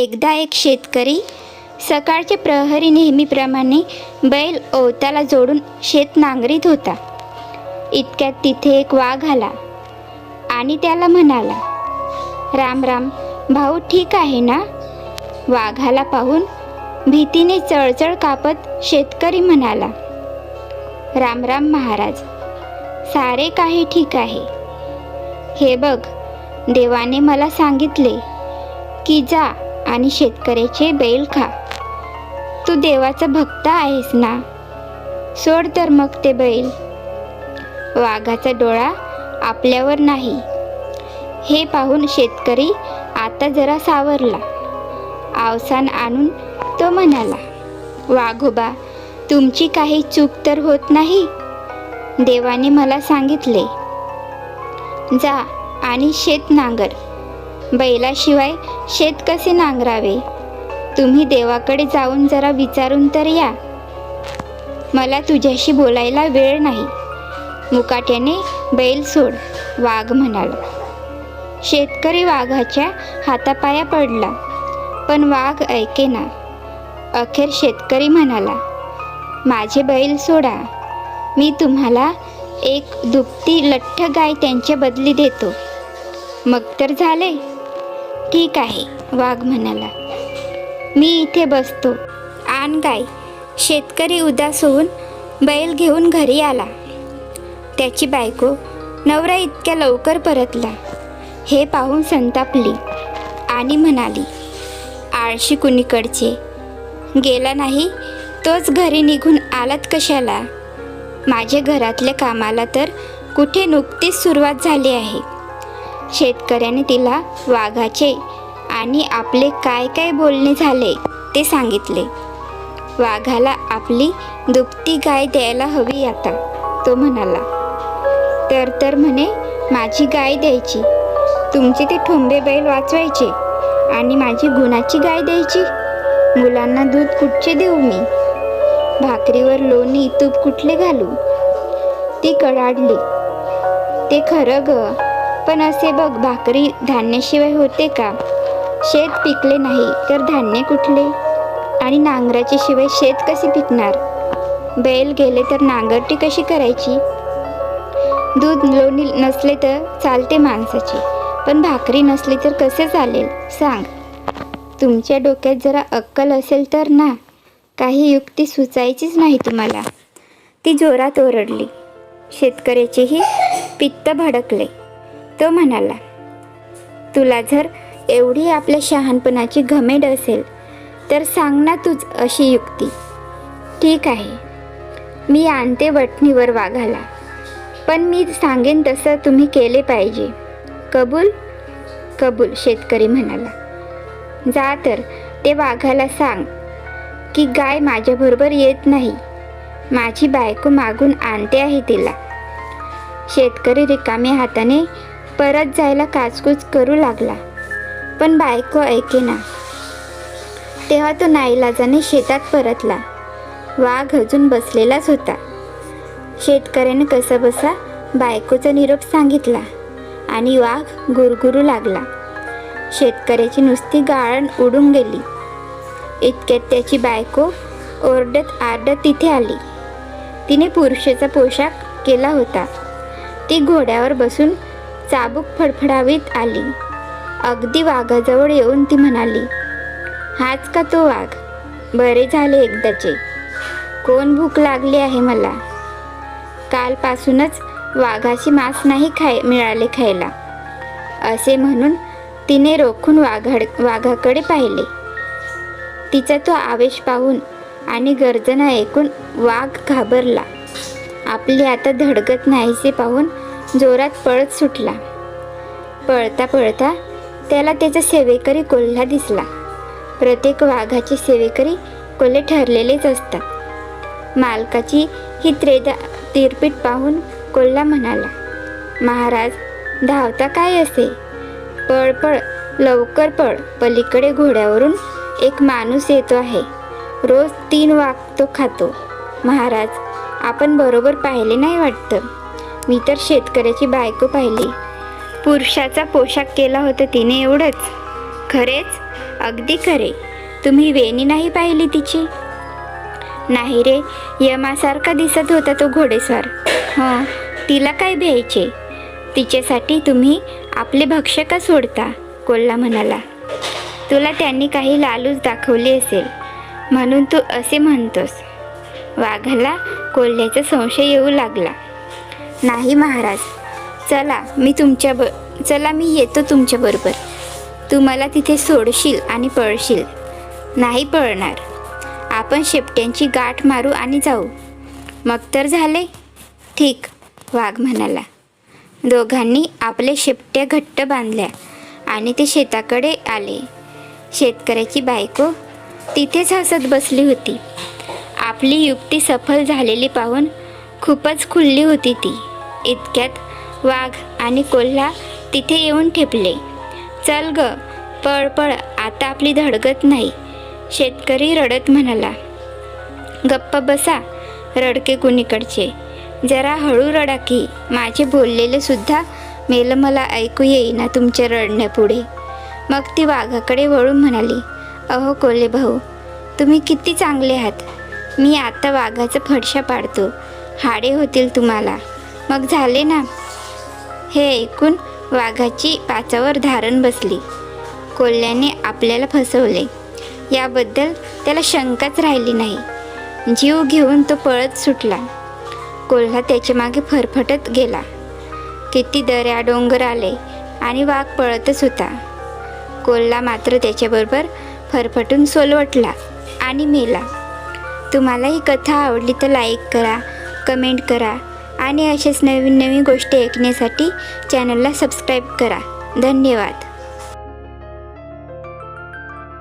एकदा एक शेतकरी सकाळचे प्रहरी नेहमीप्रमाणे बैल ओवताला जोडून शेत नांगरीत होता. इतक्यात तिथे एक वाघ आला आणि त्याला म्हणाला राम राम भाऊ ठीक आहे ना? वाघाला पाहून भीतीने चळचळ कापत शेतकरी म्हणाला राम राम महाराज सारे काही ठीक आहे. हे बघ देवाने मला सांगितले की जा आणि शेतकऱ्याचे बैल खा. तू देवाचा भक्त आहेस ना? सोड तर मग ते बैल. वाघाचा डोळा आपल्यावर नाही. हे पाहून शेतकरी आता जरा सावरला. आवसान आणून तो म्हणाला वाघोबा तुमची काही चूक तर होत नाही? देवाने मला सांगितले. जा आणि शेत नांगर. बैलाशिवाय शेत कसे नांगरावे? तुम्ही देवाकडे जाऊन जरा विचारून तर या. मला तुझ्याशी बोलायला वेळ नाही. मुकाट्याने बैल सोड वाघ म्हणाला. शेतकरी वाघाच्या हातापाया पडला पण वाघ ऐकेना अखेर शेतकरी म्हणाला माझे बैल सोडा. मी तुम्हाला एक दुपती लठ्ठ गाय त्यांच्या बदली देतो. मग तर झाले. ठीक आहे वाघ म्हणाला. मी इथे बसतो. आण गाय शेतकरी उदास होऊन बैल घेऊन घरी आला. त्याची बायको नवरा इतक्या लवकर परतला. हे पाहून संतापली आणि म्हणाली आळशी कुणीकडचे? गेला नाही तोच घरी निघून आलात कशाला? माझ्या घरातल्या कामाला तर कुठे नुकतीच सुरुवात झाली आहे. शेतकऱ्याने तिला वाघाचे आणि आपले काय काय बोलणे झाले ते सांगितले. वाघाला आपली दुपती गाय द्यायला हवी आता तो म्हणाला. तर तर म्हणे माझी गाय द्यायची. तुमचे ते ठोंबे बैल वाचवायचे आणि माझी गुणाची गाय द्यायची. मुलांना दूध कुठचे देऊ मी? भाकरीवर लोणी तूप कुठले घालू? ती कडाडली. ते खरं ग पण असे बघ भाकरी धान्याशिवाय होते का? शेत पिकले नाही तर धान्य कुठले? आणि नांगराच्या शिवाय शेत कसे पिकणार? बैल गेले तर नांगरटी कशी करायची? दूध लोणी नसले तर चालते माणसाचे पण भाकरी नसली तर कसे चालेल? सांग. तुमच्या डोक्यात जरा अक्कल असेल तर ना. काही युक्ती सुचायचीच नाही तुम्हाला. ती जोरात ओरडली. शेतकऱ्याचेही पित्त भडकले. तो म्हणाला तुला जर एवढी आपल्या शहाणपणाची घमेड असेल तर सांग ना तूच अशी युक्ती. ठीक आहे. मी आणते वटणीवर वाघाला. पण मी सांगेन तसं तुम्ही केले पाहिजे. कबूल? कबूल शेतकरी म्हणाला. जा तर ते वाघाला सांग की गाय माझ्याबरोबर येत नाही. माझी बायको मागून आणते आहे तिला. शेतकरी रिकाम्या हाताने परत जायला काचकूच करू लागला. पण बायको ऐकेना तेव्हा तो नाईलाजाने शेतात परतला. वाघ अजून बसलेलाच होता. शेतकऱ्याने कसा बसा बायकोचा निरोप सांगितला आणि वाघ गुरगुरू लागला. शेतकऱ्याची नुसती गाळण उडून गेली. इतक्यात त्याची बायको ओरडत आरडत तिथे आली. तिने पुरुषाचा पोशाख केला होता. ती घोड्यावर बसून चाबूक फडफडावीत आली. अगदी वाघाजवळ येऊन ती म्हणाली हाच का तो वाघ? बरे झाले एकदाचे. कोण भूक लागली आहे मला? कालपासूनच वाघाशी मांस नाही खाय मिळाले खायला. असे म्हणून तिने रोखून वाघाड वाघाकडे पाहिले. तिचा तो आवेश पाहून आणि गर्जना ऐकून वाघ घाबरला. आपली आता धडगत नाहीसे पाहून जोरात पळत सुटला. पळता पळता त्याला त्याचा सेवेकरी कोल्हा दिसला. प्रत्येक वाघाचे सेवेकरी कोल्हे ठरलेलेच असतात. मालकाची ही त्रेदा तिरपीट पाहून कोल्हा म्हणाला महाराज धावता काय असे? पळ पळ लवकर पळ. पलीकडे घोड्यावरून एक माणूस येतो आहे. रोज तीन वाघ तो खातो. महाराज आपण बरोबर पाहिले नाही वाटतं. मी तर शेतकऱ्याची बायको पाहिली. पुरुषाचा पोशाख केला होता तिने एवढंच. खरेच? अगदी खरे. तुम्ही वेणी नाही पाहिली तिची? नाही रे यमासारखा दिसत होता तो घोडेस्वार. हं तिला काय भ्यायचे? तिच्यासाठी तुम्ही आपले भक्ष्य का सोडता? कोल्हा म्हणाला. तुला त्यांनी काही लालूच दाखवली असेल. म्हणून तू असे म्हणतोस. वाघाला कोल्ह्याचा संशय येऊ लागला. नाही महाराज. चला मी तुमच्या ब चला मी येतो तुमच्याबरोबर तू मला तिथे सोडशील आणि पळशील. नाही पळणार. आपण शेपट्यांची गाठ मारू आणि जाऊ. मग तर झाले. ठीक वाघ म्हणाला. दोघांनी आपल्या शेपट्या घट्ट बांधल्या आणि ते शेताकडे आले. शेतकऱ्याची बायको तिथेच हसत बसली होती. आपली युक्ती सफल झालेली पाहून खूपच खुलली होती ती. इतक्यात वाघ आणि कोल्हा तिथे येऊन ठेपले. चल ग पळ पळ आता आपली धडगत नाही शेतकरी रडत म्हणाला. गप्प बसा रडके कुणीकडचे. जरा हळू रडा की माझे बोललेले सुद्धा मेलं मला ऐकू येईना तुमच्या रडण्यापुढे. मग ती वाघाकडे वळून म्हणाली अहो कोल्हे भाऊ तुम्ही किती चांगले आहात. मी आता वाघाचं फडशा पाडतो. हाडे होतील तुम्हाला. मग झाले ना. हे ऐकून वाघाची पाचावर धारण बसली. कोल्ह्याने आपल्याला फसवले. याबद्दल त्याला शंकाच राहिली नाही. जीव घेऊन तो पळत सुटला. कोल्हा त्याच्यामागे फरफटत गेला. किती दऱ्या डोंगर आले आणि वाघ पळतच होता. कोल्हा मात्र त्याच्याबरोबर फरफटून सोलवटला आणि मेला. तुम्हाला ही कथा आवडली तर लाईक करा कमेंट करा. आणि असेच नवीन नवीन गोष्टी ऐकण्यासाठी चॅनलला सबस्क्राईब करा. धन्यवाद.